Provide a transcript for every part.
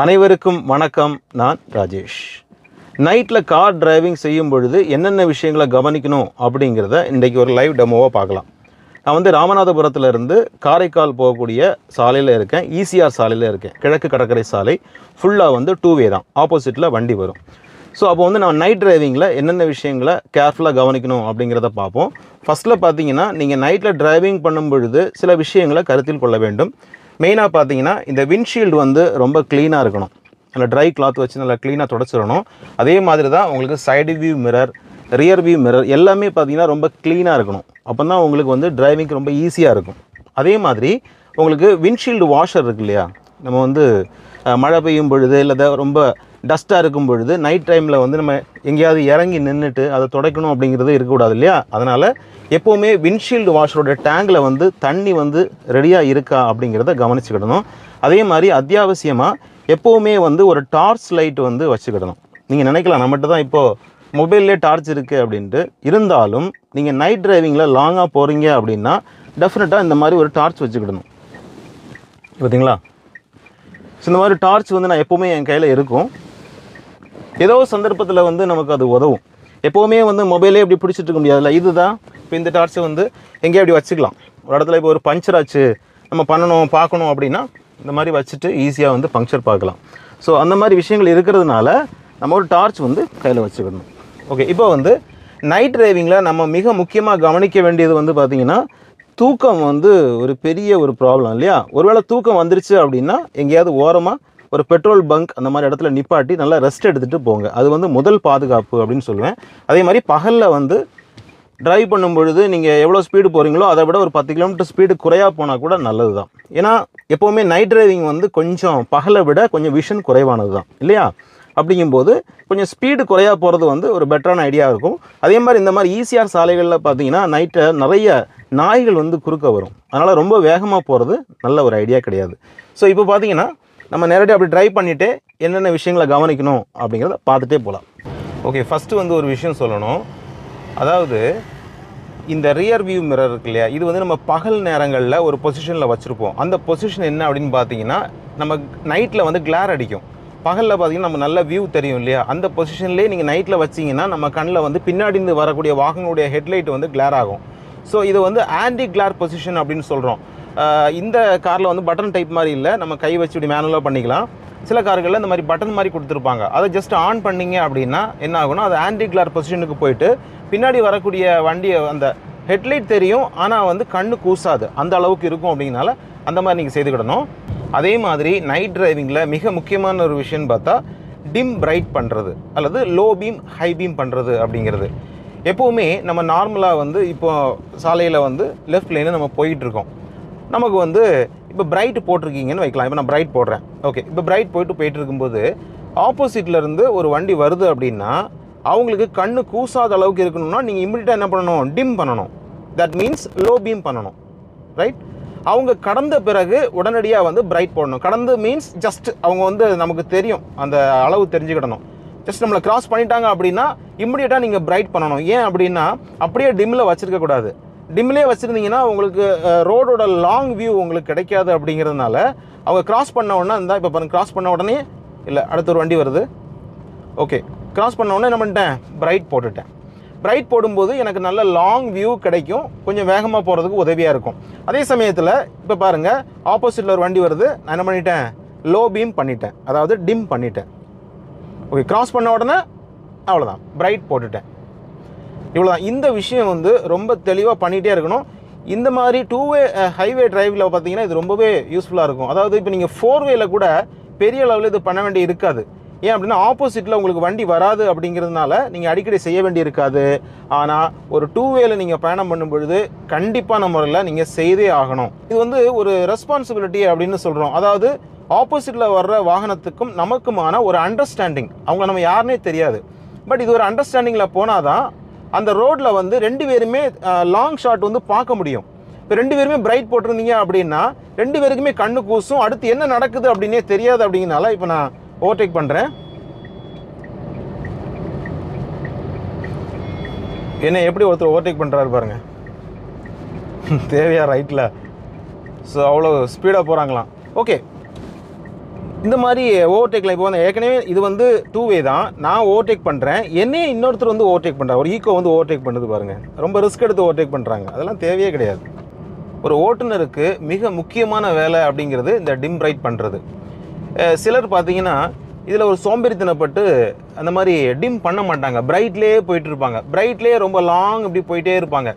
அனைவருக்கும் வணக்கம். நான் ராஜேஷ். நைட்டில் கார் டிரைவிங் செய்யும் பொழுது என்னென்ன விஷயங்களை கவனிக்கணும் அப்படிங்கிறத இன்றைக்கி ஒரு லைவ் டெமோவாக பார்க்கலாம். நான் வந்து ராமநாதபுரத்துலேருந்து காரைக்கால் போகக்கூடிய சாலையில் இருக்கேன். ஈசிஆர் சாலையில் இருக்கேன். கிழக்கு கடற்கரை சாலை. ஃபுல்லாக வந்து டூ வே தான். ஆப்போசிட்டில் வண்டி வரும். ஸோ அப்போ வந்து நான் நைட் டிரைவிங்கில் என்னென்ன விஷயங்களை கேர்ஃபுல்லாக கவனிக்கணும் அப்படிங்கிறத பார்ப்போம். ஃபஸ்ட்டில் பார்த்தீங்கன்னா நீங்கள் நைட்டில் டிரைவிங் பண்ணும் பொழுது சில விஷயங்களை கருத்தில் கொள்ள வேண்டும். மெயினாக பார்த்தீங்கன்னா இந்த விண்ட்ஷீல்டு வந்து ரொம்ப க்ளீனாக இருக்கணும். நல்லா ட்ரை கிளாத் வச்சு நல்லா க்ளீனாக தொடச்சிடணும். அதே மாதிரி தான் உங்களுக்கு side view mirror rear view mirror எல்லாமே பார்த்தீங்கன்னா ரொம்ப க்ளீனாக இருக்கணும். அப்போ தான் உங்களுக்கு வந்து டிரைவிங்க்கு ரொம்ப ஈஸியாக இருக்கும். அதே மாதிரி உங்களுக்கு விண்ட்ஷீல்டு வாஷர் இருக்கு இல்லையா? நம்ம வந்து மழை பெய்யும் பொழுது இல்லை ரொம்ப டஸ்ட்டாக இருக்கும் பொழுது நைட் டைமில் வந்து நம்ம எங்கேயாவது இறங்கி நின்றுட்டு அதை துடைக்கணும் அப்படிங்கிறது இருக்கக்கூடாது இல்லையா? அதனால் எப்போவுமே விண்ட்ஷீல்டு வாஷரோட டேங்கில் வந்து தண்ணி வந்து ரெடியாக இருக்கா அப்படிங்கிறத கவனிச்சுக்கிடணும். அதே மாதிரி அத்தியாவசியமாக எப்போவுமே வந்து ஒரு டார்ச் லைட் வந்து வச்சுக்கிடணும். நீங்கள் நினைக்கலாம் நம்மகிட்ட தான் இப்போது மொபைல்லே டார்ச் இருக்குது அப்படின்ட்டு. இருந்தாலும் நீங்கள் நைட் டிரைவிங்கில் லாங்காக போகிறீங்க அப்படின்னா டெஃபினட்டாக இந்த மாதிரி ஒரு டார்ச் வச்சுக்கிடணும். பார்த்தீங்களா ஸோ இந்த மாதிரி டார்ச் வந்து நான் எப்போவுமே என் கையில் இருக்கும். ஏதோ சந்தர்ப்பத்தில் வந்து நமக்கு அது உதவும். எப்போவுமே வந்து மொபைலே இப்படி பிடிச்சிட்டு இருக்க முடியாதுல்ல? இதுதான். இப்போ இந்த டார்ச்சை வந்து எங்கேயும் அப்படி வச்சுக்கலாம். ஒரு இடத்துல இப்போ ஒரு பஞ்சர் ஆச்சு. நம்ம பண்ணணும் பார்க்கணும் அப்படின்னா இந்த மாதிரி வச்சுட்டு ஈஸியாக வந்து பங்க்சர் பார்க்கலாம். ஸோ அந்த மாதிரி விஷயங்கள் இருக்கிறதுனால நம்ம ஒரு டார்ச் வந்து கையில் வச்சுக்கணும். ஓகே இப்போ வந்து நைட் டிரைவிங்கில் நம்ம மிக முக்கியமாக கவனிக்க வேண்டியது வந்து பார்த்திங்கன்னா தூக்கம் வந்து ஒரு பெரிய ஒரு ப்ராப்ளம் இல்லையா? ஒருவேளை தூக்கம் வந்துருச்சு அப்படின்னா எங்கேயாவது ஓரமாக ஒரு பெட்ரோல் பங்க் அந்த மாதிரி இடத்துல நிப்பாட்டி நல்லா ரெஸ்ட் எடுத்துகிட்டு போங்க. அது வந்து முதல் பாதுகாப்பு அப்படின்னு சொல்லுவேன். அதே மாதிரி பகலில் வந்து டிரைவ் பண்ணும் பொழுது நீங்கள் எவ்வளோ ஸ்பீடு போகிறீங்களோ அதை விட ஒரு பத்து கிலோமீட்டர் ஸ்பீடு குறையாக போனால் கூட நல்லது தான் ஏன்னா எப்போவுமே நைட் டிரைவிங் வந்து கொஞ்சம் பகலை விட கொஞ்சம் விஷன் குறைவானது தான் இல்லையா? அப்படிங்கும்போது கொஞ்சம் ஸ்பீடு குறையாக போகிறது வந்து ஒரு பெட்டரான ஐடியா இருக்கும். அதே மாதிரி இந்த மாதிரி ஈசிஆர் சாலைகளில் பார்த்தீங்கன்னா நைட்டை நிறைய நாய்கள் வந்து குறுக்க வரும். அதனால் ரொம்ப வேகமாக போகிறது நல்ல ஒரு ஐடியா கிடையாது. ஸோ இப்போ பார்த்தீங்கன்னா நம்ம நேரடியாக அப்படி ட்ரைவ் பண்ணிவிட்டு என்னென்ன விஷயங்களை கவனிக்கணும் அப்படிங்கிறத பார்த்துட்டே போகலாம் ஓகே ஃபஸ்ட்டு வந்து ஒரு விஷயம் சொல்லணும். அதாவது இந்த ரியர் வியூ மிரர் இருக்கு இல்லையா? இது வந்து நம்ம பகல் நேரங்களில் ஒரு பொசிஷனில் வச்சுருப்போம். அந்த பொசிஷன் என்ன அப்படின்னு பார்த்தீங்கன்னா நம்ம நைட்டில் வந்து கிளார் அடிக்கும். பகலில் பார்த்தீங்கன்னா நம்ம நல்ல வியூ தெரியும் இல்லையா? அந்த பொசிஷன்லேயே நீங்கள் நைட்டில் வச்சீங்கன்னா நம்ம கண்ணில் வந்து பின்னாடி இருந்து வரக்கூடிய வாகனுடைய ஹெட்லைட் வந்து கிளார் ஆகும். ஸோ இது வந்து ஆன்டி கிளார் பொசிஷன் அப்படின்னு சொல்கிறோம் இந்த காரில் வந்து பட்டன் டைப் மாதிரி இல்லை. நம்ம கை வச்சு இப்படி மேனுவலாக பண்ணிக்கலாம். சில கார்களில் இந்த மாதிரி பட்டன் மாதிரி கொடுத்துருப்பாங்க. அதை ஜஸ்ட் ஆன் பண்ணீங்க அப்படின்னா என்ன ஆகும்னா அது ஆன்டி கிளார் பொசிஷனுக்கு போயிட்டு பின்னாடி வரக்கூடிய வண்டியை அந்த ஹெட்லைட் தெரியும் ஆனால் வந்து கண்ணு கூசாது. அந்த அளவுக்கு இருக்கும் அப்படிங்கனால அந்த மாதிரி நீங்கள் செய்துக்கிடணும் அதே மாதிரி நைட் டிரைவிங்கில் மிக முக்கியமான ஒரு விஷயம்னு பார்த்தா டிம் பிரைட் பண்ணுறது அல்லது லோ பீம் ஹை பீம் பண்ணுறது அப்படிங்கிறது. எப்போவுமே நம்ம நார்மலாக வந்து இப்போ சாலையில் வந்து லெஃப்ட் லைனில் நம்ம போயிட்டுருக்கோம் நமக்கு வந்து இப்போ பிரைட் போட்டிருக்கீங்கன்னு வைக்கலாம். இப்போ நான் பிரைட் போடுறேன். ஓகே இப்போ பிரைட் போயிட்டு போயிட்டு இருக்கும்போது ஆப்போசிட்லேருந்து ஒரு வண்டி வருது அப்படின்னா அவங்களுக்கு கண்ணு கூசாத அளவுக்கு இருக்கணும்னா நீங்கள் இம்மிடியட்டாக என்ன பண்ணணும்? டிம் பண்ணணும். தட் மீன்ஸ் லோ பீம் பண்ணணும். ரைட் அவங்க கடந்த பிறகு உடனடியாக வந்து பிரைட் போடணும். கடந்து மீன்ஸ் ஜஸ்ட் அவங்க வந்து நமக்கு தெரியும். அந்த அளவு தெரிஞ்சுக்கிடணும். ஜஸ்ட் நம்மளை கிராஸ் பண்ணிட்டாங்க அப்படின்னா இம்மிடியட்டாக நீங்கள் பிரைட் பண்ணணும். ஏன் அப்படின்னா அப்படியே டிம்மில் வச்சுருக்கக்கூடாது. டிம்லேயே வச்சுருந்தீங்கன்னா உங்களுக்கு ரோடோட லாங் வியூ உங்களுக்கு கிடைக்காது அப்படிங்கிறதுனால அவங்க கிராஸ் பண்ண உடனே இருந்தால் இப்போ பாருங்க கிராஸ் பண்ண உடனே இல்லை அடுத்த ஒரு வண்டி வருது. ஓகே கிராஸ் பண்ண உடனே என்ன பண்ணிட்டேன்? பிரைட் போட்டுட்டேன். பிரைட் போடும்போது எனக்கு நல்ல லாங் வியூ கிடைக்கும். கொஞ்சம் வேகமாக போகிறதுக்கு உதவியாக இருக்கும். அதே சமயத்தில் இப்போ பாருங்கள் ஆப்போசிட்டில் ஒரு வண்டி வருது. நான் என்ன பண்ணிட்டேன்? லோ பீம் பண்ணிட்டேன். அதாவது டிம் பண்ணிட்டேன். ஓகே கிராஸ் பண்ண உடனே அவ்வளோதான் பிரைட் போட்டுட்டேன். இவ்வளோதான் இந்த விஷயம் வந்து ரொம்ப தெளிவாக பண்ணிகிட்டே இருக்கணும். இந்த மாதிரி டூ வே ஹைவே டிரைவில் பார்த்தீங்கன்னா இது ரொம்பவே யூஸ்ஃபுல்லாக இருக்கும். அதாவது இப்போ நீங்கள் ஃபோர் வேல கூட பெரிய அளவில் இது பண்ண வேண்டி இருக்காது. ஏன் அப்படின்னா ஆப்போசிட்டில் உங்களுக்கு வண்டி வராது அப்படிங்கிறதுனால நீங்கள் அடிக்கடி செய்ய வேண்டி இருக்காது. ஆனால் ஒரு டூ வேல நீங்கள் பயணம் பண்ணும் பொழுது கண்டிப்பான முறையில் நீங்கள் செய்தே ஆகணும். இது வந்து ஒரு ரெஸ்பான்சிபிலிட்டி அப்படின்னு சொல்கிறோம் அதாவது ஆப்போசிட்டில் வர்ற வாகனத்துக்கும் நமக்குமான ஒரு அண்டர்ஸ்டாண்டிங் அவங்க நம்ம யாருனே தெரியாது. பட் இது ஒரு அண்டர்ஸ்டாண்டிங்கில் போனால் தான் அந்த ரோட்டில் வந்து ரெண்டு பேருமே லாங் ஷாட் வந்து பார்க்க முடியும். இப்போ ரெண்டு பேருமே பிரைட் போட்டிருந்தீங்க அப்படின்னா ரெண்டு பேருக்குமே கண்ணு கூசும் அடுத்து என்ன நடக்குது அப்படின்னே தெரியாது அப்படிங்கிறனால இப்போ நான் ஓவர்டேக் பண்ணுறேன் என்ன எப்படி ஒருத்தர் ஓவர்டேக் பண்ணுறாரு பாருங்கள் தேவையா ரைட்டில் ஸோ அவ்வளோ ஸ்பீடாக போகிறாங்களாம் ஓகே இந்த மாதிரி ஓவர்டேக்கில் இப்போ வந்து ஏற்கனவே இது வந்து டூ வே தான். நான் ஓவர்டேக் பண்ணுறேன் என்னையே இன்னொருத்தர் வந்து ஓவர்டேக் பண்ணுறாங்க ஒரு ஈக்கோ வந்து ஓவர்டேக் பண்ணுது பாருங்கள் ரொம்ப ரிஸ்க் எடுத்து ஓவர்டேக் பண்ணுறாங்க அதெல்லாம் தேவையே கிடையாது. ஒரு ஓட்டுநருக்கு மிக முக்கியமான வேலை அப்படிங்கிறது இந்த டிம் பிரைட் பண்ணுறது சிலர் பார்த்தீங்கன்னா இதில் ஒரு சோம்பேறித்தனப்பட்டு அந்த மாதிரி டிம் பண்ண மாட்டாங்க. பிரைட்லேயே போயிட்டுருப்பாங்க பிரைட்லேயே ரொம்ப லாங் இப்படி போயிட்டே இருப்பாங்க.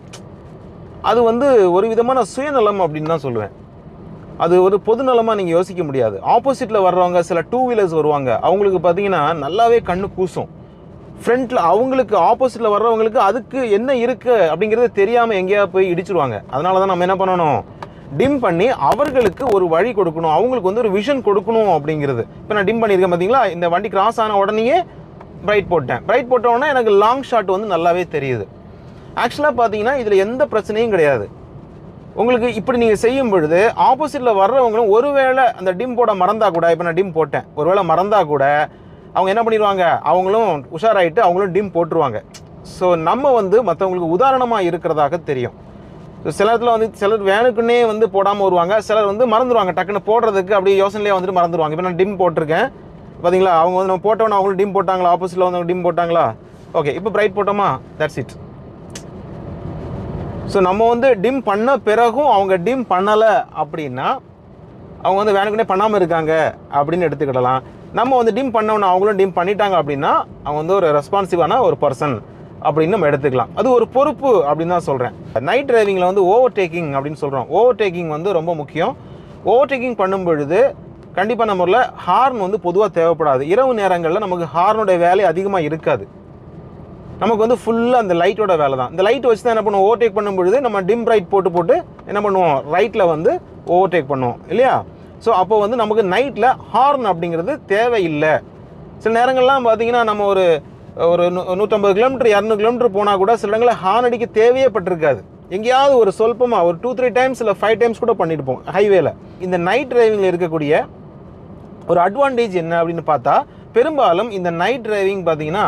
அது வந்து ஒரு விதமான சுயநலம் அப்படின்னு தான் சொல்லுவேன். அது ஒரு பொதுநலமாக நீங்கள் யோசிக்க முடியாது. ஆப்போசிட்டில் வர்றவங்க சில டூ வீலர்ஸ் வருவாங்க. அவங்களுக்கு பார்த்தீங்கன்னா நல்லாவே கண்ணு கூசும். ஃப்ரண்ட்டில் அவங்களுக்கு ஆப்போசிட்டில் வர்றவங்களுக்கு அதுக்கு என்ன இருக்குது அப்படிங்கிறது தெரியாமல் எங்கேயா போய் இடிச்சிருவாங்க. அதனால தான் நம்ம என்ன பண்ணணும்? டிம் பண்ணி அவர்களுக்கு ஒரு வழி கொடுக்கணும். அவங்களுக்கு வந்து ஒரு விஷன் கொடுக்கணும் அப்படிங்கிறது. இப்போ நான் டிம் பண்ணியிருக்கேன் பார்த்தீங்களா இந்த வண்டி கிராஸ் ஆன உடனேயே பிரைட் போட்டேன். பிரைட் போட்ட உடனே எனக்கு லாங் ஷாட் வந்து நல்லாவே தெரியுது. ஆக்சுவலாக பார்த்தீங்கன்னா இதில் எந்த பிரச்சனையும் கிடையாது. உங்களுக்கு இப்படி நீங்கள் செய்யும் பொழுது ஆப்போசிட்டில் வர்றவங்களும் ஒருவேளை அந்த டிம் போட மறந்தா கூட இப்போ நான் டிம் போட்டேன். ஒருவேளை மறந்தா கூட அவங்க என்ன பண்ணிடுவாங்க அவங்களும் உஷாராயிட்டு அவங்களும் டிம் போட்டுருவாங்க. ஸோ நம்ம வந்து மற்றவங்களுக்கு உதாரணமாக இருக்கிறதாக தெரியும். ஸோ சில இடத்துல வந்து சிலர் வேனுக்குன்னே வந்து போடாமல் வருவாங்க. சிலர் வந்து மறந்துடுவாங்க டக்குன்னு போடுறதுக்கு அப்படியே யோசனையிலே வந்துட்டு மறந்துடுவாங்க இப்போ நான் டிம் போட்டிருக்கேன். பார்த்தீங்களா அவங்க வந்து நம்ம போட்டவன அவங்களும் டிம் போட்டாங்களா? ஆப்போசிட்டில் வந்து டிம் போட்டாங்களா? ஓகே இப்போ பிரைட் போட்டோமா? தட்ஸ் இட் ஸோ நம்ம வந்து டிம் பண்ண பிறகும் அவங்க டிம் பண்ணலை அப்படின்னா அவங்க வந்து வேணுக்குனே பண்ணாமல் இருக்காங்க அப்படின்னு எடுத்துக்கிடலாம். நம்ம வந்து டிம் பண்ணவன அவங்களும் டிம் பண்ணிட்டாங்க அப்படின்னா அவங்க வந்து ஒரு ரெஸ்பான்சிவான ஒரு பர்சன் அப்படின்னு நம்ம எடுத்துக்கலாம். அது ஒரு பொறுப்பு அப்படின்னு தான் சொல்கிறேன் நைட் டிரைவிங்கில் வந்து ஓவர் டேக்கிங் அப்படின்னு சொல்கிறோம் ஓவர் டேக்கிங் வந்து ரொம்ப முக்கியம். ஓவர் டேக்கிங் பண்ணும் பொழுது கண்டிப்பாக நம்மளில் ஹார்ன் வந்து பொதுவாக தேவைப்படாது. இரவு நேரங்களில் நமக்கு ஹார்னுடைய வேலை அதிகமாக இருக்காது. நமக்கு வந்து ஃபுல்லாக அந்த லைட்டோட வேலை தான் இந்த லைட் வச்சு தான் என்ன பண்ணுவோம்? ஓவர்டேக் பண்ணும்பொழுது நம்ம டிம் ரைட் போட்டு போட்டு என்ன பண்ணுவோம்? ரைட்டில் வந்து ஓவர்டேக் பண்ணுவோம். இல்லையா? ஸோ அப்போ வந்து நமக்கு நைட்டில் ஹார்ன் அப்படிங்கிறது தேவையில்லை. சில நேரங்கள்லாம் பார்த்தீங்கன்னா நம்ம ஒரு ஒரு நூ- நூற்றம்பது கிலோமீட்டர் இரநூறு கிலோமீட்டர் போனால் கூட சில இடங்களில் ஹார்ன் அடிக்க தேவையே பட்டிருக்காது. எங்கேயாவது ஒரு சொல்பமாக ஒரு டூ த்ரீ டைம்ஸ் இல்லை ஃபைவ் டைம்ஸ் கூட பண்ணியிருப்போம் ஹைவேல இந்த நைட் டிரைவிங்கில் இருக்கக்கூடிய ஒரு அட்வான்டேஜ் என்ன அப்படின்னு பார்த்தா பெரும்பாலும் இந்த நைட் டிரைவிங் பார்த்தீங்கன்னா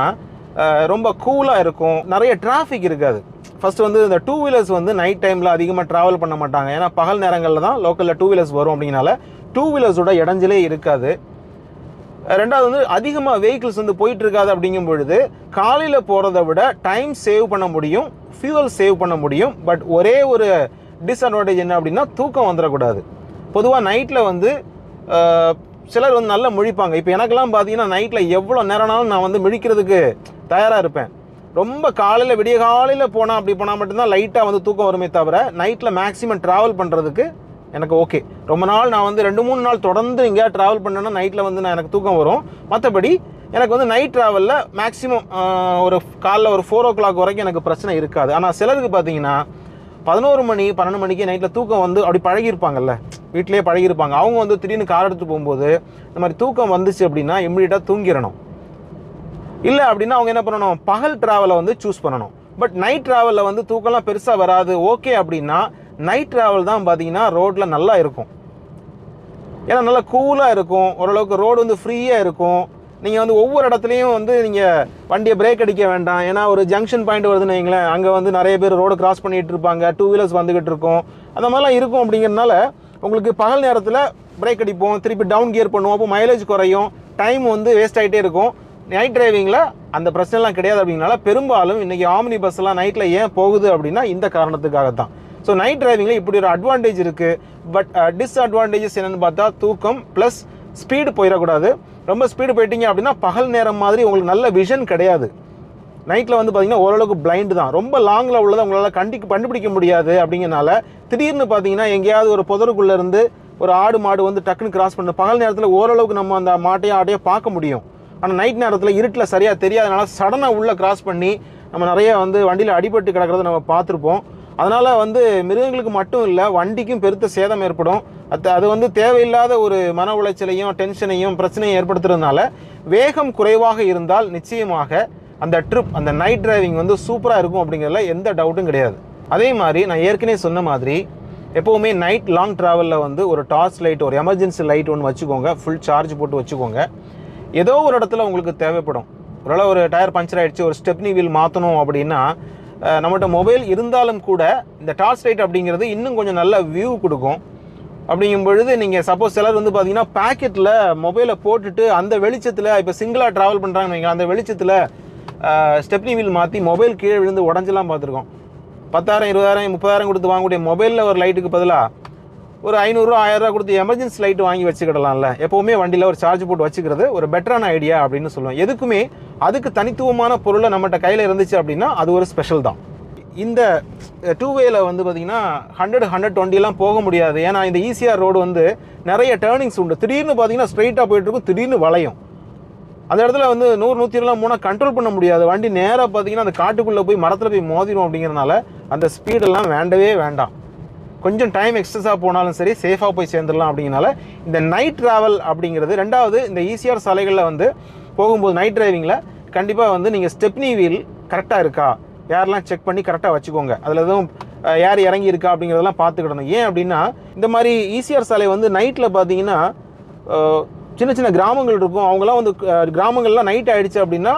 ரொம்ப கூலாக இருக்கும். நிறைய டிராஃபிக் இருக்காது. ஃபஸ்ட்டு வந்து இந்த டூ வீலர்ஸ் வந்து நைட் டைமில் அதிகமாக ட்ராவல் பண்ண மாட்டாங்க. ஏன்னா பகல் நேரங்களில் தான் லோக்கலில் டூ வீலர்ஸ் வரும் அப்படிங்கனால டூ வீலர்ஸோட இடைஞ்சலே இருக்காது. ரெண்டாவது வந்து அதிகமாக வெஹிக்கிள்ஸ் வந்து போயிட்டு இருக்காது அப்படிங்கும் பொழுது காலையில் போகிறத விட டைம் சேவ் பண்ண முடியும் ஃபியூவல் சேவ் பண்ண முடியும். பட் ஒரே ஒரு டிஸ்அட்வான்டேஜ் என்ன அப்படின்னா தூக்கம் வந்துடக்கூடாது பொதுவாக நைட்டில் வந்து சிலர் வந்து நல்லா முழிப்பாங்க. இப்போ எனக்கெல்லாம் பார்த்தீங்கன்னா நைட்டில் எவ்வளோ நேரம்னாலும் நான் வந்து முழிக்கிறதுக்கு தயாராக இருப்பேன். ரொம்ப காலையில் விடிய காலையில் போனால் அப்படி போனால் மட்டும்தான் லைட்டாக வந்து தூக்கம் வருமே தவிர நைட்டில் மேக்ஸிமம் ட்ராவல் பண்ணுறதுக்கு எனக்கு ஓகே ரொம்ப நாள் நான் வந்து ரெண்டு மூணு நாள் தொடர்ந்து எங்கேயா ட்ராவல் பண்ணேன்னா நைட்டில் வந்து நான் எனக்கு தூக்கம் வரும். மற்றபடி எனக்கு வந்து நைட் ட்ராவலில் மேக்ஸிமம் ஒரு காலைல ஒரு ஃபோர் ஓ கிளாக் வரைக்கும் எனக்கு பிரச்சனை இருக்காது. ஆனால் சிலருக்கு பார்த்தீங்கன்னா பதினோரு மணி பன்னெண்டு மணிக்கு நைட்டில் தூக்கம் வந்து அப்படி பழகியிருப்பாங்கல்ல. வீட்டிலேயே பழகியிருப்பாங்க. அவங்க வந்து திடீர்னு கார் எடுத்து போகும்போது இந்த மாதிரி தூக்கம் வந்துச்சு அப்படின்னா இம்மிடியட்டாக தூங்கிடணும். இல்லை அப்படின்னா அவங்க என்ன பண்ணணும்? பகல் ட்ராவலை வந்து சூஸ் பண்ணணும். பட் நைட் ட்ராவலில் வந்து தூக்கம்லாம் பெருசாக வராது. ஓகே அப்படின்னா நைட் ட்ராவல் தான் பார்த்தீங்கன்னா ரோட்டில் நல்லா இருக்கும். ஏன்னா நல்லா கூலாக இருக்கும். ஓரளவுக்கு ரோடு வந்து ஃப்ரீயாக இருக்கும். நீங்கள் வந்து ஒவ்வொரு இடத்துலையும் வந்து நீங்கள் வண்டியை பிரேக் அடிக்க வேண்டாம். ஏன்னா ஒரு ஜங்ஷன் பாயிண்ட் வருதுன்னு வைங்களேன் அங்கே வந்து நிறைய பேர் ரோடு கிராஸ் பண்ணிகிட்டு இருப்பாங்க டூ வீலர்ஸ் வந்துக்கிட்டு இருக்கும். அந்த மாதிரிலாம் இருக்கும் அப்படிங்கிறனால உங்களுக்கு பகல் நேரத்தில் பிரேக் அடிப்போம் திருப்பி டவுன் கியர் பண்ணுவோம் அப்போ மைலேஜ் குறையும் டைம் வந்து வேஸ்ட் ஆகிட்டே இருக்கும். நைட் டிரைவிங்கில் அந்த பிரச்சனைலாம் கிடையாது அப்படிங்கனால பெரும்பாலும் இன்றைக்கி ஆம்னி பஸ்லாம் நைட்டில் ஏன் போகுது அப்படின்னா இந்த காரணத்துக்காக தான் ஸோ நைட் டிரைவிங்கில் இப்படி ஒரு அட்வான்டேஜ் இருக்குது பட் டிஸ்அட்வான்டேஜஸ் என்னென்னு பார்த்தா தூக்கம் ப்ளஸ் ஸ்பீடு போயிடக்கூடாது. ரொம்ப ஸ்பீடு போயிட்டீங்க அப்படின்னா பகல் நேரம் மாதிரி உங்களுக்கு நல்ல விஷன் கிடையாது. நைட்டில் வந்து பார்த்தீங்கன்னா ஓரளவுக்கு பிளைண்டு தான். ரொம்ப லாங்கில் உள்ளதை உங்களால் கண்டிக்கு கண்டுபிடிக்க முடியாது அப்படிங்கறனால திடீர்னு பார்த்தீங்கன்னா எங்கேயாவது ஒரு புதருக்குள்ளே இருந்து ஒரு ஆடு மாடு வந்து டக்குன்னு கிராஸ் பண்ணு பகல் நேரத்தில் ஓரளவுக்கு நம்ம அந்த மாட்டையும் ஆட்டையும் பார்க்க முடியும். ஆனால் நைட் நேரத்தில் இருட்டில் சரியாக தெரியாதனால சடனாக உள்ளே கிராஸ் பண்ணி நம்ம நிறைய வந்து வண்டியில் அடிபட்டு கிடக்கிறத நம்ம பார்த்துருப்போம். அதனால் வந்து மிருகங்களுக்கு மட்டும் இல்லை வண்டிக்கும் பெருத்த சேதம் ஏற்படும். அது அது வந்து தேவையில்லாத ஒரு மன உளைச்சலையும் டென்ஷனையும் பிரச்சனையும் ஏற்படுத்துறதுனால வேகம் குறைவாக இருந்தால் நிச்சயமாக அந்த ட்ரிப் அந்த நைட் டிரைவிங் வந்து சூப்பராக இருக்கும் அப்படிங்கிறதுல எந்த டவுட்டும் கிடையாது. அதே மாதிரி நான் ஏற்கனவே சொன்ன மாதிரி எப்போவுமே நைட் லாங் ட்ராவலில் வந்து ஒரு டார்ச் லைட் ஒரு எமர்ஜென்சி லைட் ஒன்று வச்சுக்கோங்க. ஃபுல் சார்ஜ் போட்டு வச்சுக்கோங்க. ஏதோ ஒரு இடத்துல உங்களுக்கு தேவைப்படும். ஒருவேளை ஒரு டயர் பஞ்சர் ஆயிடுச்சு ஒரு ஸ்டெப்னி வீல் மாற்றணும் அப்படின்னா நம்மகிட்ட மொபைல் இருந்தாலும் கூட இந்த டார்ச் லைட் அப்படிங்கிறது இன்னும் கொஞ்சம் நல்ல வியூ கொடுக்கும். அப்படிங்கும் பொழுது நீங்கள் சப்போஸ் சிலர் வந்து பார்த்தீங்கன்னா பேக்கெட்டில் மொபைலை போட்டுட்டு அந்த வெளிச்சத்தில் இப்போ சிங்கிளாக ட்ராவல் பண்ணுறாங்கன்னு வைங்க அந்த வெளிச்சத்தில் ஸ்டெப்னி வீல் மாற்றி மொபைல் கீழே விழுந்து உடஞ்செல்லாம் பார்த்துருக்கோம். பத்தாயிரம் இருபதாயிரம் முப்பதாயிரம் கொடுத்து வாங்கக்கூடிய மொபைலில் ஒரு லைட்டுக்கு பதிலாக ஒரு ஐநூறுரூவா ஆயிரரூவா கொடுத்து எமர்ஜென்சி லைட் வாங்கி வச்சுக்கிடலாம்ல. எப்போவுமே வண்டியில் ஒரு சார்ஜ் போட்டு வச்சுக்கிறது ஒரு பெட்டரான ஐடியா அப்படின்னு சொல்லுவோம். எதுக்குமே அதுக்கு தனித்துவமான பொருளை நம்மகிட்ட கையில் இருந்துச்சு அப்படின்னா அது ஒரு ஸ்பெஷல் தான். இந்த டூ வேல வந்து பார்த்தீங்கன்னா ஹண்ட்ரட் ஹண்ட்ரட் டுவெண்ட்டிலாம் போக முடியாது. ஏன்னா இந்த ஈசிஆர் ரோடு வந்து நிறைய டேர்னிங்ஸ் உண்டு. திடீர்னு பார்த்தீங்கன்னா ஸ்ட்ரைட்டாக போயிட்டு இருக்கும் திடீர்னு வளையும். அந்த இடத்துல வந்து நூறு நூற்றி இருபதுலாம் மூணா கண்ட்ரோல் பண்ண முடியாது. வண்டி நேராக பார்த்தீங்கன்னா அந்த காட்டுக்குள்ளே போய் மரத்தில் போய் மோதிரும் அப்படிங்கிறனால அந்த ஸ்பீடெல்லாம் வேண்டவே வேண்டாம். கொஞ்சம் டைம் எக்ஸஸாக போனாலும் சரி சேஃபாக போய் சேர்ந்துடலாம் அப்படிங்கிறனால இந்த நைட் ட்ராவல் அப்படிங்கிறது ரெண்டாவது இந்த ஈசிஆர் சாலைகளில் வந்து போகும்போது நைட் டிரைவிங்கில் கண்டிப்பாக வந்து நீங்கள் ஸ்டெப்னி வீல் கரெக்டாக இருக்கா? யாரெல்லாம் செக் பண்ணி கரெக்டாக வச்சுக்கோங்க. அதில் எதுவும் யார் இறங்கி இருக்கா அப்படிங்கிறதெல்லாம் பார்த்துக்கிடணும் ஏன் அப்படின்னா இந்த மாதிரி ஈசிஆர் சாலை வந்து நைட்டில் பார்த்தீங்கன்னா சின்ன சின்ன கிராமங்கள் இருக்கும். அவங்களாம் வந்து கிராமங்கள்லாம் நைட் ஆகிடுச்சு அப்படின்னா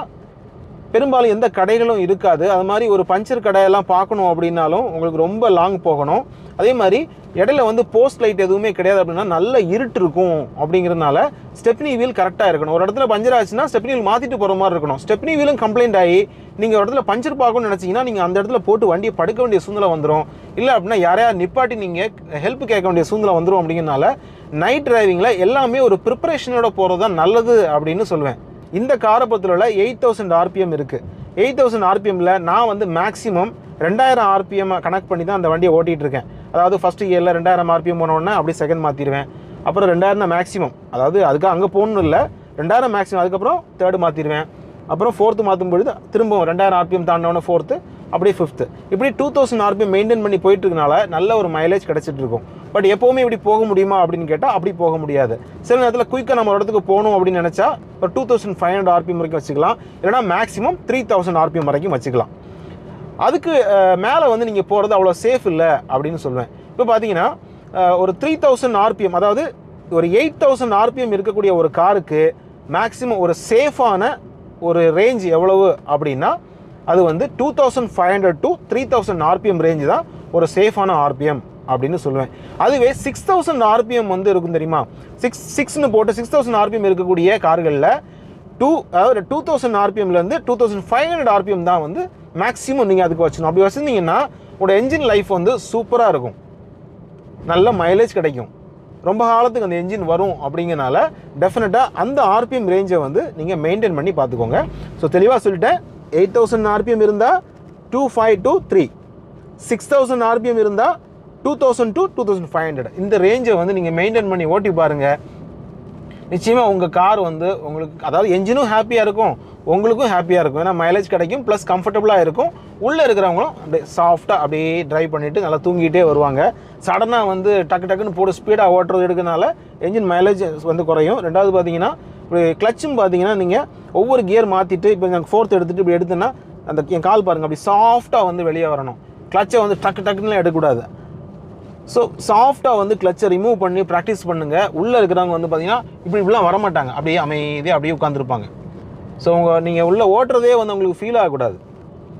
பெரும்பாலும் எந்த கடைகளும் இருக்காது. அது மாதிரி ஒரு பஞ்சர் கடையெல்லாம் பார்க்கணும் அப்படின்னாலும் உங்களுக்கு ரொம்ப லாங் போகணும். அதே மாதிரி இடையில வந்து போஸ்ட் லைட் எதுவுமே கிடையாது அப்படின்னா நல்ல இருட்டு இருக்கும் அப்படிங்கிறதுனால ஸ்டெப்னி வீல் கரெக்டாக இருக்கணும். ஒரு இடத்துல பஞ்சர் ஆச்சுன்னா ஸ்டெப்னி வீல் மாற்றிட்டு போகிற மாதிரி இருக்கணும். ஸ்டெப்னி வீலும் கம்ப்ளைண்ட் ஆகி நீங்கள் ஒரு இடத்துல பஞ்சர் பார்க்கணும்னு நினச்சிங்கன்னா நீங்கள் அந்த இடத்துல போட்டு வண்டியை படுக்க வேண்டிய சூழ்நிலை வந்துடும் இல்லை அப்படின்னா யாரையா நிப்பாட்டி நீங்கள் ஹெல்ப் கேட்க வேண்டிய சூழ்நிலை வந்துடும் அப்படிங்கிறனால நைட் டிரைவிங்கில் எல்லாமே ஒரு ப்ரிப்பரேஷனோட போகிறது தான் நல்லது அப்படின்னு சொல்லுவேன். இந்த காரை உள்ள எயிட் தௌசண்ட் ஆர்பிஎம் இருக்குது எயிட் தௌசண்ட் ஆர்பிஎம்மில் நான் வந்து மேக்ஸிமம் ரெண்டாயிரம் ஆர்பிஎம் கனெக்ட் பண்ணி தான் அந்த வண்டியை ஓட்டிகிட்டு இருக்கேன். அதாவது ஃபஸ்ட்டு இயரில் ரெண்டாயிரம் ஆர்பிஎம் போனோடனே அப்படியே செகண்ட் மாற்றிடுவேன் அப்புறம் ரெண்டாயிரம் மேக்ஸிமம் அதாவது அதுக்காக அங்கே போகணும் இல்லை. ரெண்டாயிரம் மேக்ஸிமம் அதுக்கப்புறம் தேர்டு மாற்றிடுவேன் அப்புறம் ஃபோர்த்து மாற்றும் பொழுது திரும்பவும் ரெண்டாயிரம் ஆர்பிஎம் தாண்டினோடனே ஃபோர்த்து அப்படியே ஃபிஃப்த்து இப்படி டூ தௌசண்ட் ஆர்பிஎம் மெயின்டைன் பண்ணி போயிட்டு இருக்கனால நல்ல ஒரு மைலேஜ் கிடச்சிட்டு இருக்கும் பட் எப்போவுமே இப்படி போக முடியுமா அப்படின்னு கேட்டால் அப்படி போக முடியாது. சில நேரத்தில் குயிக்காக நம்ம ஒரு இடத்துக்கு போகணும் அப்படின்னு நினச்சா ஒரு two thousand five hundred RPM வரைக்கும் வச்சுக்கலாம். இல்லைனா மேக்ஸிமம் த்ரீ தௌசண்ட் ஆர்பிஎம் வரைக்கும் வச்சுக்கலாம். அதுக்கு மேலே வந்து நீங்கள் போகிறது அவ்வளோ சேஃப் இல்லை அப்படின்னு சொல்லுவேன் இப்போ பார்த்தீங்கன்னா ஒரு த்ரீ தௌசண்ட் ஆர்பிஎம் அதாவது ஒரு எயிட் தௌசண்ட் ஆர்பிஎம் இருக்கக்கூடிய ஒரு காருக்கு மேக்ஸிமம் ஒரு சேஃபான ஒரு ரேஞ்ச் எவ்வளவு அப்படின்னா அது வந்து two thousand five hundred to three thousand RPM range தான் ஒரு சேஃபான ஆர்பிஎம் அப்படின்னு சொல்லுவேன். அதுவே சிக்ஸ் தௌசண்ட் ஆர்பிஎம் வந்து இருக்கும் தெரியுமா? சிக்ஸ் சிக்ஸ்னு போட்டு சிக்ஸ் தௌசண்ட் ஆர்பிஎம் இருக்கக்கூடிய கார்களில் டூ அதாவது two thousand ஆர்பிஎம்லேருந்து two thousand five hundred RPM தான் வந்து மேக்ஸிமம் நீங்கள் அதுக்கு வச்சுக்கணும். அப்படி வச்சுருந்தீங்கன்னா உங்களோட என்ஜின் லைஃப் வந்து சூப்பராக இருக்கும். நல்ல மைலேஜ் கிடைக்கும். ரொம்ப காலத்துக்கு அந்த என்ஜின் வரும் அப்படிங்கிறனால டெஃபினட்டாக அந்த ஆர்பிஎம் ரேஞ்சை வந்து நீங்கள் மெயின்டைன் பண்ணி பார்த்துக்கோங்க. ஸோ தெளிவாக சொல்லிட்டேன். எயிட் தௌசண்ட் ஆர்பிஎம் இருந்தால் two five two three six thousand RPM இருந்தால் two thousand two two thousand five hundred இந்த ரேஞ்சை வந்து நீங்கள் மெயின்டைன் பண்ணி ஓட்டி பாருங்கள் நிச்சயமாக உங்கள் கார் வந்து உங்களுக்கு அதாவது என்ஜினும் ஹாப்பியாக இருக்கும். உங்களுக்கும் ஹாப்பியாக இருக்கும். ஏன்னா மைலேஜ் கிடைக்கும் ப்ளஸ் கம்ஃபர்டபுளாக இருக்கும். உள்ளே இருக்கிறவங்களும் அப்படியே சாஃப்டாக அப்படியே ட்ரைவ் பண்ணிவிட்டு நல்லா தூங்கிட்டே வருவாங்க. சடனாக வந்து டக்கு டக்குன்னு போட்டு ஸ்பீடாக ஓட்டுறது எடுக்கனால என்ஜின் மைலேஜ் வந்து குறையும். ரெண்டாவது பார்த்தீங்கன்னா இப்படி கிளச்சும் பார்த்தீங்கன்னா நீங்கள் ஒவ்வொரு கியர் மாற்றிட்டு இப்போ நாங்கள் ஃபோர்த் எடுத்துகிட்டு இப்படி எடுத்தேன்னா அந்த என் கால் பாருங்கள் அப்படி சாஃப்டாக வந்து வெளியே வரணும். கிளச்சை வந்து டக்கு டக்குன்னு எடுக்கக்கூடாது. ஸோ சாஃப்டாக வந்து கிளச்சை ரிமூவ் பண்ணி ப்ராக்டிஸ் பண்ணுங்கள் உள்ளே இருக்கிறவங்க வந்து பார்த்தீங்கன்னா இப்படி இப்படிலாம் வரமாட்டாங்க. அப்படியே அமைதியாக அப்படியே உட்காந்துருப்பாங்க ஸோ உங்கள் நீங்கள் உள்ளே ஓட்டுறதே வந்து உங்களுக்கு ஃபீல் ஆகக்கூடாது.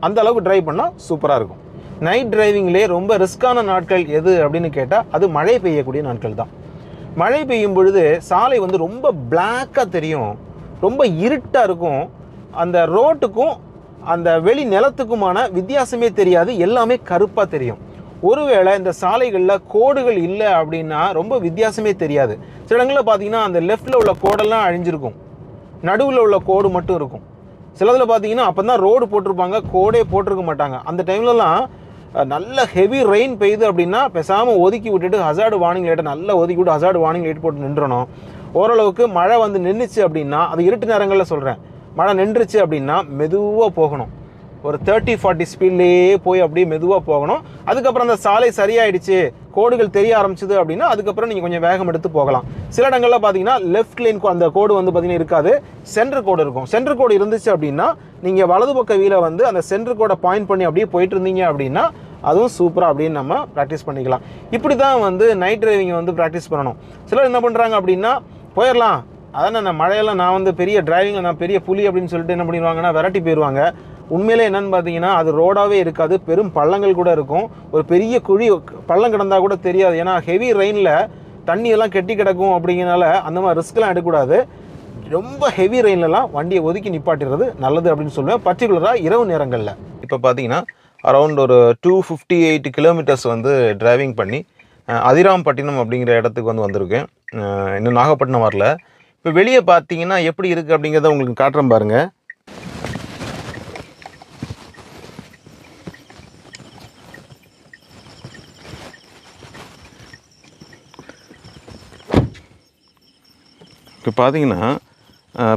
அந்த அளவுக்கு ட்ரைவ் பண்ணால் சூப்பராக இருக்கும். நைட் டிரைவிங்லேயே ரொம்ப ரிஸ்க்கான நாட்கள் எது அப்படின்னு கேட்டால் அது மழை பெய்யக்கூடிய நாட்கள் தான். மழை பெய்யும் பொழுது சாலை வந்து ரொம்ப பிளாக்காக தெரியும். ரொம்ப இருட்டாக இருக்கும். அந்த ரோட்டுக்கும் அந்த வெளி நிலத்துக்குமான வித்தியாசமே தெரியாது. எல்லாமே கருப்பாக தெரியும். ஒருவேளை இந்த சாலைகளில் கோடுகள் இல்லை அப்படின்னா ரொம்ப வித்தியாசமே தெரியாது. சில இடங்களில் பார்த்தீங்கன்னா அந்த லெஃப்ட்டில் உள்ள கோடெல்லாம் அழிஞ்சிருக்கும். நடுவில் உள்ள கோடு மட்டும் இருக்கும். சிலதில் பார்த்தீங்கன்னா அப்போ தான் ரோடு போட்டிருப்பாங்க கோடே போட்டிருக்க மாட்டாங்க. அந்த டைம்லலாம் நல்ல ஹெவி ரெயின் பெய்யுது அப்படின்னா பேசாமல் ஒதுக்கி விட்டுட்டு ஹசார்டு வார்னிங் லைட்டை நல்லா ஒதுக்கி விட்டு ஹசார்டு வார்னிங் லைட் போட்டு நின்றணும். ஓரளவுக்கு மழை வந்து நின்றுச்சு அப்படின்னா அது இருட்டு நேரங்களில் சொல்கிறேன் மழை நின்றுச்சு அப்படின்னா மெதுவாக போகணும். ஒரு தேர்ட்டி ஃபார்ட்டி ஸ்பீட்லேயே போய் அப்படியே மெதுவாக போகணும். அதுக்கப்புறம் அந்த சாலை சரியாயிடுச்சு கோடுகள் தெரிய ஆரம்பிச்சது அப்படின்னா அதுக்கப்புறம் நீங்கள் கொஞ்சம் வேகம் எடுத்து போகலாம். சில இடங்களில் பார்த்தீங்கன்னா லெஃப்ட் லைன் அந்த கோடு வந்து பார்த்தீங்கன்னா இருக்காது. சென்டர் கோடு இருக்கும். சென்டர் கோடு இருந்துச்சு அப்படின்னா நீங்கள் வலது பக்க வீல வந்து அந்த சென்டர் கோடை பாயிண்ட் பண்ணி அப்படியே போயிட்டு இருந்தீங்க அப்படின்னா அதுவும் சூப்பராக அப்படின்னு நம்ம ப்ராக்டிஸ் பண்ணிக்கலாம். இப்படி தான் வந்து நைட் டிரைவிங் வந்து ப்ராக்டிஸ் பண்ணணும். சிலர் என்ன பண்ணுறாங்க அப்படின்னா போயிடலாம் அதான் நான் மழையெல்லாம் நான் வந்து பெரிய டிரைவிங்கில் நான் பெரிய புலி அப்படின்னு சொல்லிட்டு என்ன பண்ணிடுவாங்கன்னா விரட்டி போயிடுவாங்க உண்மையிலே என்னன்னு பார்த்தீங்கன்னா அது ரோடாகவே இருக்காது பெரும் பள்ளங்கள் கூட இருக்கும். ஒரு பெரிய குழி பள்ளம் கிடந்தால் கூட தெரியாது. ஏன்னா ஹெவி ரெயினில் தண்ணியெல்லாம் கெட்டி கிடக்கும் அப்படிங்கிறனால அந்த மாதிரி ரிஸ்க்லாம் எடுக்கக்கூடாது. ரொம்ப ஹெவி ரெயின்லலாம் வண்டியை ஒதுக்கி நிப்பாட்டிடுறது நல்லது அப்படின்னு சொல்லுவேன். பர்டிகுலராக இரவு நேரங்களில். இப்போ பார்த்தீங்கன்னா அரௌண்ட் ஒரு டூ ஃபிஃப்டி எயிட் கிலோமீட்டர்ஸ் வந்து டிரைவிங் பண்ணி அதிராம்பட்டினம் அப்படிங்கிற இடத்துக்கு வந்து வந்திருக்கேன். இன்னும் நாகப்பட்டினம் வரல. இப்போ வெளியே பார்த்தீங்கன்னா எப்படி இருக்குது அப்படிங்கிறத உங்களுக்கு காட்டுறேன் பாருங்கள் இப்போ பார்த்தீங்கன்னா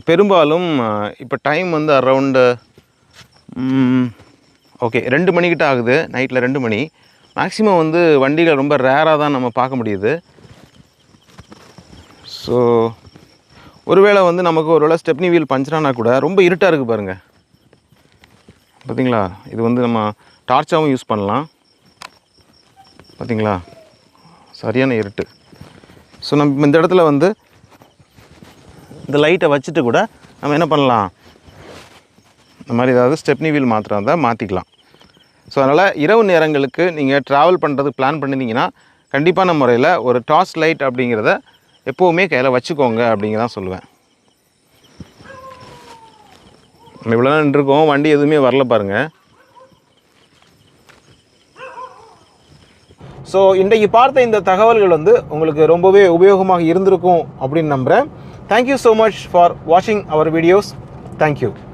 பெரும்பாலும் இப்போ டைம் வந்து அரவுண்டு ஓகே ரெண்டு மணிக்கிட்ட ஆகுது. நைட்டில் ரெண்டு மணி. மேக்ஸிமம் வந்து வண்டிகள் ரொம்ப ரேராக தான் நம்ம பார்க்க முடியுது. ஸோ ஒருவேளை வந்து நமக்கு ஒருவேளை ஸ்டெப்னி வீல் பஞ்சரானா கூட ரொம்ப இருட்டாக இருக்குது பாருங்கள் பார்த்தீங்களா? இது வந்து நம்ம டார்ச்சாகவும் யூஸ் பண்ணலாம். பார்த்தீங்களா? சரியான இருட்டு. ஸோ நம்ம இந்த இடத்துல வந்து இந்த லைட்டை வச்சுட்டு கூட நம்ம என்ன பண்ணலாம்? இந்த மாதிரி ஏதாவது ஸ்டெப்னி வீல் மாத்திரம் இருந்தால் மாற்றிக்கலாம் ஸோ அதனால் இரவு நேரங்களுக்கு நீங்கள் ட்ராவல் பண்ணுறதுக்கு பிளான் பண்ணியிருந்தீங்கன்னா கண்டிப்பான முறையில் ஒரு டார்ச் லைட் அப்படிங்கிறத எப்போவுமே கையில் வச்சுக்கோங்க அப்படிங்கிறதான் சொல்லுவேன். இவ்வளோ நேரம் நின்றுருக்கோம் வண்டி எதுவுமே வரல பாருங்கள் ஸோ இன்றைக்கு பார்த்த இந்த தகவல்கள் வந்து உங்களுக்கு ரொம்பவே உபயோகமாக இருந்திருக்கும் அப்படின்னு நம்புகிறேன் Thank you so much for watching our videos. Thank you.